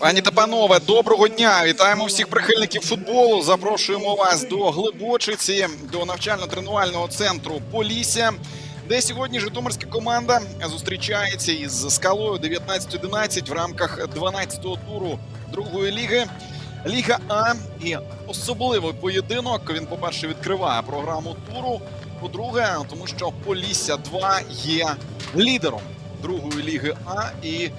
Пані та панове, доброго дня! Вітаємо всіх прихильників футболу. Запрошуємо вас до Глибочиці, до навчально-тренувального центру Полісся, де сьогодні Житомирська команда зустрічається із скалою 19-11 в рамках 12-го туру другої ліги. Ліга А і особливий поєдинок. Він, по-перше, відкриває програму туру. По-друге, тому що Полісся 2 є лідером другої ліги А і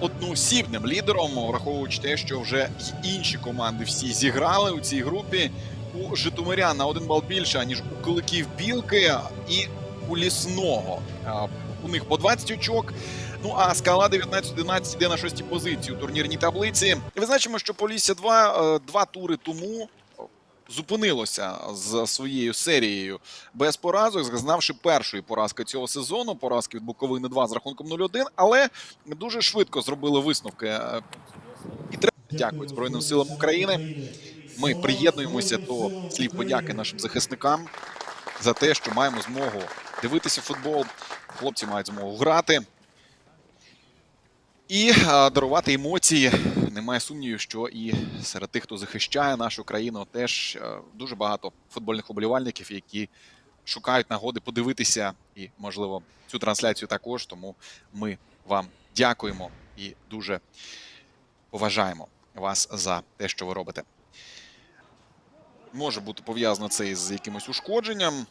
одноосібним лідером, враховуючи те, що вже й інші команди всі зіграли у цій групі. У Житомирян на один бал більше, ніж у Куликів Білки і у Лісного. Е, У них по 20 очок. Ну а скала 19-11 йде на шостій позиції у турнірній таблиці. Визначимо, що Полісся 2 е, два тури тому зупинилося з своєю серією без поразок, зазнавши першої поразки цього сезону. Поразки від Буковини 2 з рахунком 0-1, але дуже швидко зробили висновки. І треба дякувати Збройним силам України. Ми приєднуємося до слів подяки нашим захисникам за те, що маємо змогу дивитися футбол. Хлопці мають змогу грати. І дарувати емоції. Немає сумнівів, що і серед тих, хто захищає нашу країну, теж е, дуже багато футбольних оболівальників, які шукають нагоди подивитися і, можливо, цю трансляцію також. Тому ми вам дякуємо і дуже поважаємо вас за те, що ви робите. Може бути пов'язано це із якимось ушкодженням.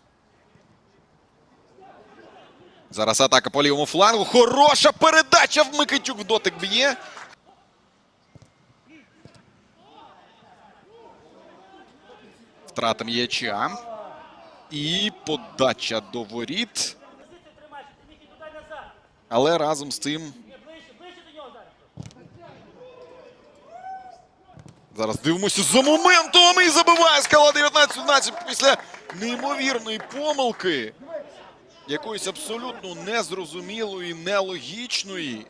Зараз атака по лівому флангу. Хороша передача в Микитюк в дотик б'є. Втрата м'яча. І подача до воріт. Але разом з цим. Зараз дивимося за моментом і забиває скала 19-17 після неймовірної помилки якоїсь абсолютно незрозумілої, нелогічної.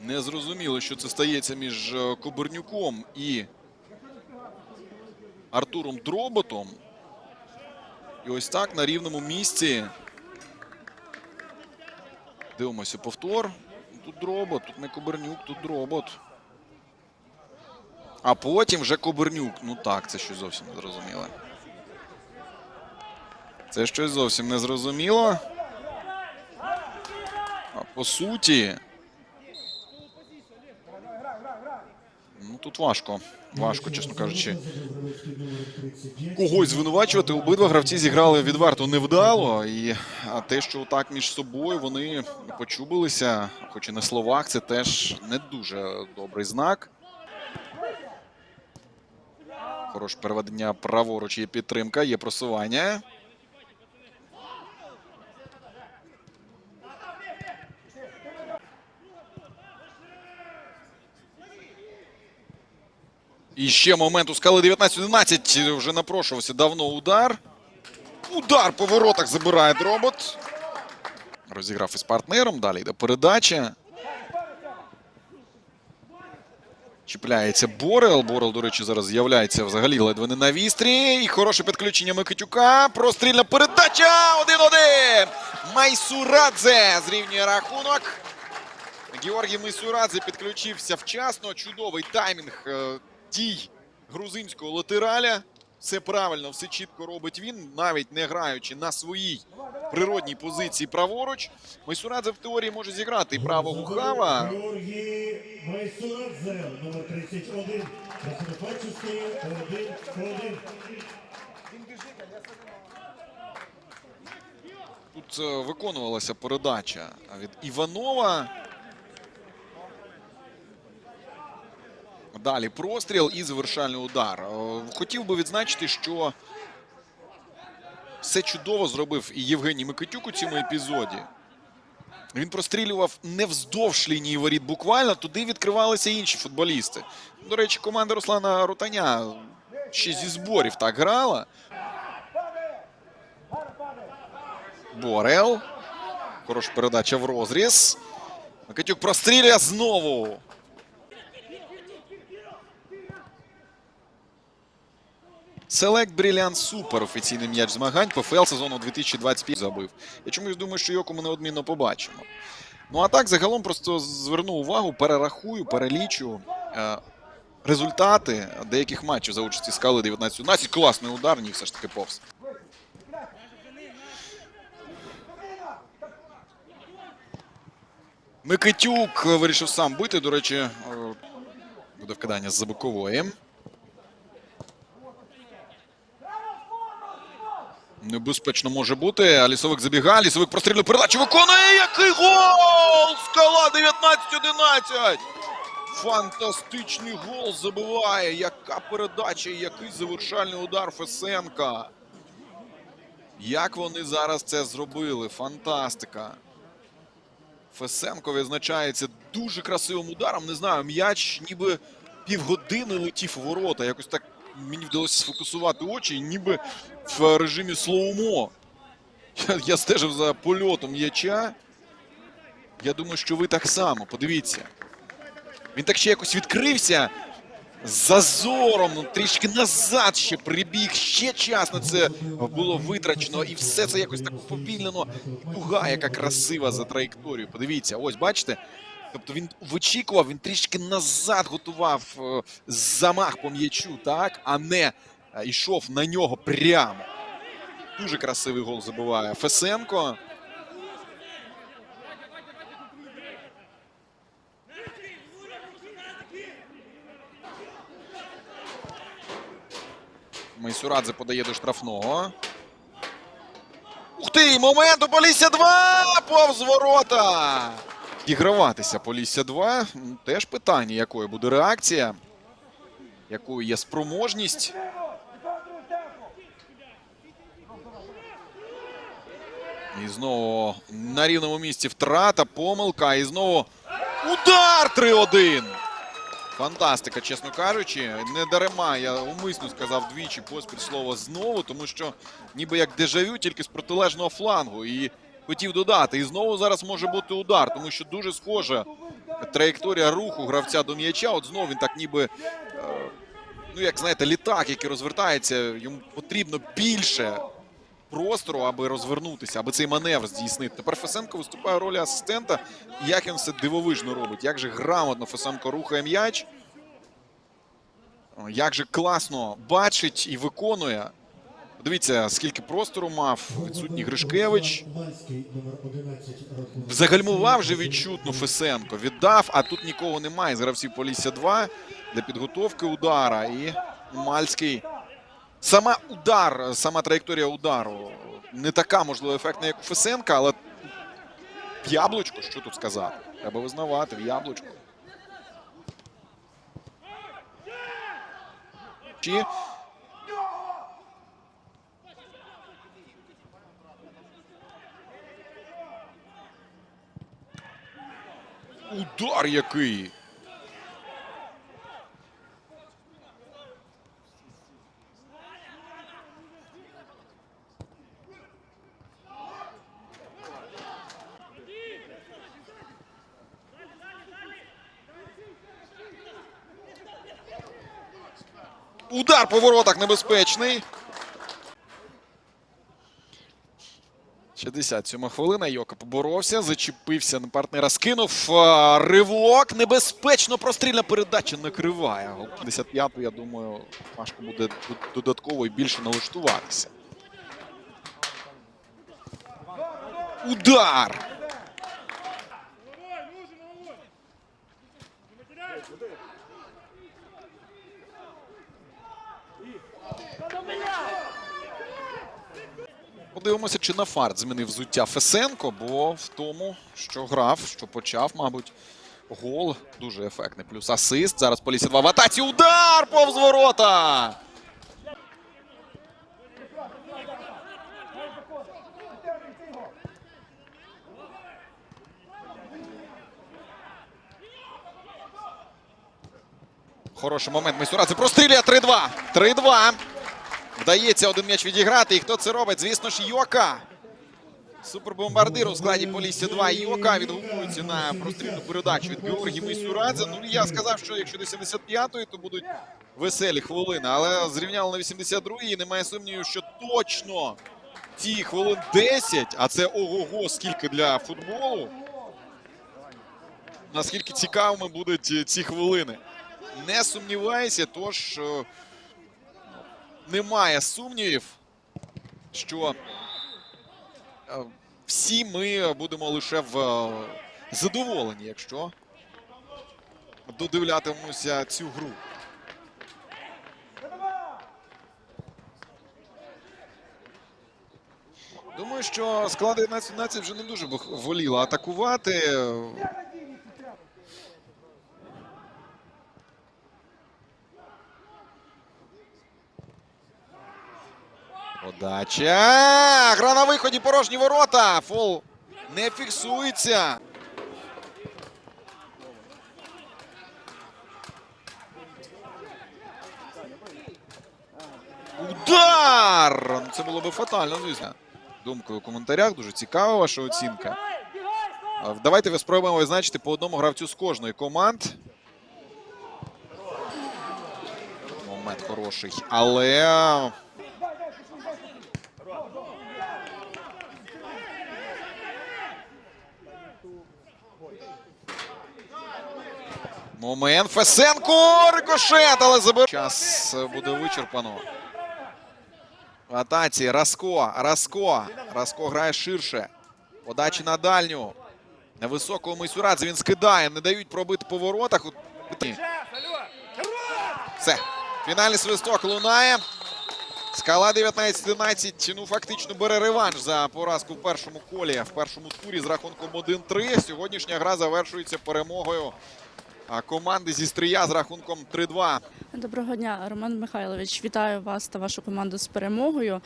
Незрозуміло, що це стається між е, Кобернюком і Артуром Дроботом. І ось так на рівному місці. Дивимося повтор. Тут дробот, тут не Кобернюк, тут дробот. А потім вже Кобернюк. Ну так, це щось зовсім не зрозуміле. Це щось зовсім не зрозуміло. А по суті. Ну тут важко. Важко, чесно кажучи. Когось звинувачувати. Обидва гравці зіграли відверто невдало. І а те, що так між собою вони почубилися, хоч і на словах, це теж не дуже добрий знак. Хороше переведення праворуч є підтримка, є просування. І ще момент у скали 19-11 вже напрошувався давно удар. Удар по воротах забирає дробот. Розіграв із партнером. Далі йде передача. Чіпляється Борел. Борел, до речі, зараз з'являється взагалі ледве не на вістрі. І хороше підключення Микитюка. Прострільна передача. 1-1. Майсурадзе зрівнює рахунок. Георгій Майсурадзе підключився вчасно. Чудовий таймінг е, дій грузинського латераля. Все правильно, все чітко робить він, навіть не граючи на своїй природній позиції праворуч. Майсурадзе в теорії може зіграти правого хава. Майсурадзе, номер 31. Рахунок матчу стає 1-1. Тут е, виконувалася передача від Іванова. Далі простріл і завершальний удар. Е, Хотів би відзначити, що все чудово зробив Євгеній Микитюк у цьому епізоді. Він прострілював не вздовж лінії воріт буквально, туди відкривалися інші футболісти. До речі, команда Руслана Рутаня ще зі зборів так грала. Борел. Хороша передача в розріз. Микитюк прострілює знову. Селект Бріліант Супер офіційний м'яч змагань ПФЛ сезону 2025 забив. Я чомусь думаю, що його ми неодмінно побачимо. Ну а так, загалом, просто зверну увагу, перерахую, перелічу е, результати деяких матчів за участі скали 19-11. Класний удар, ні, все ж таки повз. Микитюк вирішив сам бити. До речі, е, буде вкидання з бокової. Небезпечно може бути. Лісовик забігає. Лісовик прострілює передачу. Виконує який гол! Скала 19-11! Фантастичний гол забиває. Яка передача який завершальний удар Фесенка. Як вони зараз це зробили? Фантастика. Фесенко відзначається дуже красивим ударом. Не знаю, м'яч ніби півгодини летів у ворота. Якось так мені вдалося сфокусувати очі, ніби в режимі слоумо. Я, я стежив за польотом м'яча. Я думаю, що ви так само. Подивіться. Він так ще якось відкрився зазором, ну, трішки назад ще прибіг. Ще час на це було витрачено, і все це якось так уповільнено. Дуга, яка красива за траєкторію. Подивіться, ось бачите. Тобто він вичікував, він трішки назад готував е, замах по м'ячу, так, а не е, йшов на нього прямо. Дуже красивий гол забиває Фесенко. Майсурадзе подає до штрафного. Ух ти! Момент у Полісся 2! Повз ворота! Іграватися Полісся 2. М, Теж питання, якою буде реакція, якою є спроможність. І знову на рівному місці втрата, помилка. І знову удар 3-1. Фантастика, чесно кажучи. Не дарема. Я умисно сказав двічі поспіль слово знову, тому що ніби як дежавю, тільки з протилежного флангу. І хотів додати. І знову зараз може бути удар, тому що дуже схожа траєкторія руху гравця до м'яча. От знову він так ніби. е, Ну, як знаєте, літак, який розвертається, йому потрібно більше простору, аби розвернутися, аби цей маневр здійснити. Тепер Фесенко виступає в ролі асистента. Як він все дивовижно робить, як же грамотно Фесенко рухає м'яч. Як же класно бачить і виконує. Дивіться, скільки простору мав відсутній Гришкевич. Мальський, номер 11, рахунок. Загальмував же відчутно Фесенко. Віддав, а тут нікого немає. З гравців Полісся 2 для підготовки удара. І Мальський. Сама удар, сама траєкторія удару не така, можливо, ефектна, як у Фесенка, але в яблучко, що тут сказати? Треба визнавати, в яблучко. Чи удар який? Удар по воротах небезпечний. 67 хвилина. Йока поборовся, зачепився на партнера, скинув ривок. Небезпечно прострільна передача накриває. Гол 55-ту, я думаю, важко буде додатково і більше налаштуватися. Удар! Подивимося, чи на фарт змінив взуття Фесенко, бо в тому, що грав, що почав, мабуть, гол дуже ефектний. Плюс асист. Зараз Полісся 2 в атаці. Удар повз ворота! Хороший момент. Мисюрадзе прострілює 3-2. 3-2. Вдається один м'яч відіграти. І хто це робить? Звісно ж, Йока. Супербомбардир у складі Полісся 2. Йока відгукується на прострільну передачу від Георгія Мисюрадзе. Ну, я сказав, що якщо до 75-ї, то будуть веселі хвилини. Але зрівняли на 82-й. Немає сумнівів, що точно ті хвилин 10, а це ого-го, скільки для футболу. наскільки цікавими будуть ці хвилини. Не сумнівайся, тож е, немає сумнівів, що е, всі ми будемо лише в е, задоволені, якщо додивлятимемося цю гру. Думаю, що склад 11-17 вже не дуже б воліла атакувати. Подача. Гра на виході порожні ворота. Фол не фіксується. Удар! Ну, Це було би фатально, звісно. Думкою у коментарях. Дуже цікава ваша оцінка. Давайте ви спробуємо визначити по одному гравцю з кожної команд. Момент хороший. Але. Момент. Фесенко! Рикошет, але забив. Час буде вичерпано. В атаці Раско. Раско. Раско грає ширше. Подачі на дальню. На високого Мисюрадзе він скидає. Не дають пробити по воротах. Все. Фінальний свисток лунає. Скала 19-11. Ну, фактично бере реванш за поразку в першому колі, в першому турі з рахунком 1-3. Сьогоднішня гра завершується перемогою команди зі Стрия з рахунком 3-2. Доброго дня, Роман Михайлович. Вітаю вас та вашу команду з перемогою.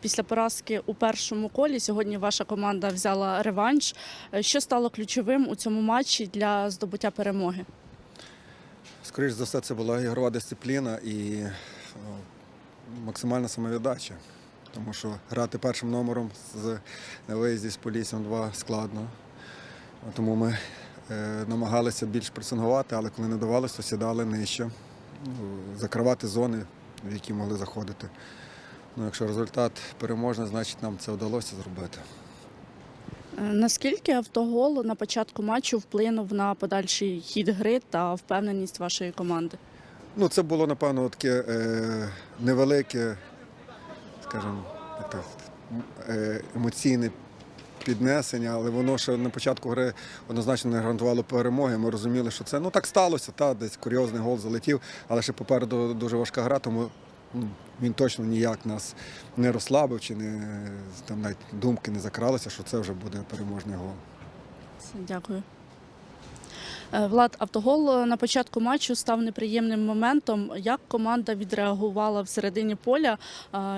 Після поразки у першому колі сьогодні ваша команда взяла реванш. Що стало ключовим у цьому матчі для здобуття перемоги? Скоріше за все, це була ігрова дисципліна і максимальна самовіддача. Тому що грати першим номером з, на виїзді з Поліссям 2 складно. Тому ми намагалися більш пресингувати, але коли не давалося, то сідали нижче, ну, закривати зони, в які могли заходити. Ну, якщо результат переможний, значить нам це вдалося зробити. Е, Наскільки автогол на початку матчу вплинув на подальший хід гри та впевненість вашої команди? Ну, це було, напевно, таке е, невелике, скажімо, так, е, емоційне піднесення, але воно ще на початку гри однозначно не гарантувало перемоги. Ми розуміли, що це ну так сталося, та, десь курйозний гол залетів, але ще попереду дуже важка гра, тому ну, він точно ніяк нас не розслабив чи не там навіть думки не закралися, що це вже буде переможний гол. Дякую. Е, Влад, автогол е, на початку матчу став неприємним моментом. Як команда відреагувала всередині поля?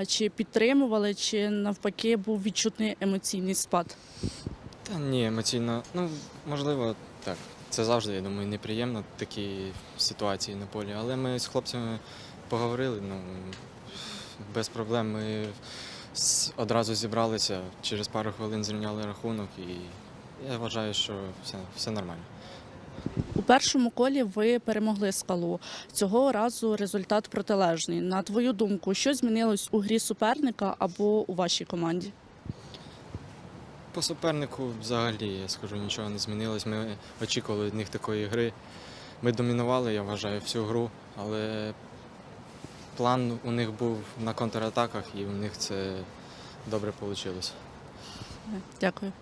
Чи підтримували, чи навпаки був відчутний емоційний спад? Та ні, емоційно. Ну, можливо, так. Це завжди, я думаю, неприємно такі ситуації на полі. Але ми з хлопцями поговорили. Ну, без проблем ми одразу зібралися, через пару хвилин зрівняли рахунок і я вважаю, що все, все нормально. У першому колі ви перемогли скалу. Цього разу результат протилежний. На твою думку, що змінилось у грі суперника або у вашій команді? По супернику взагалі, я скажу, нічого не змінилось. Ми очікували від них такої гри. Ми домінували, я вважаю, всю гру, але план у них був на контратаках, і у них це добре вийшло. Дякую.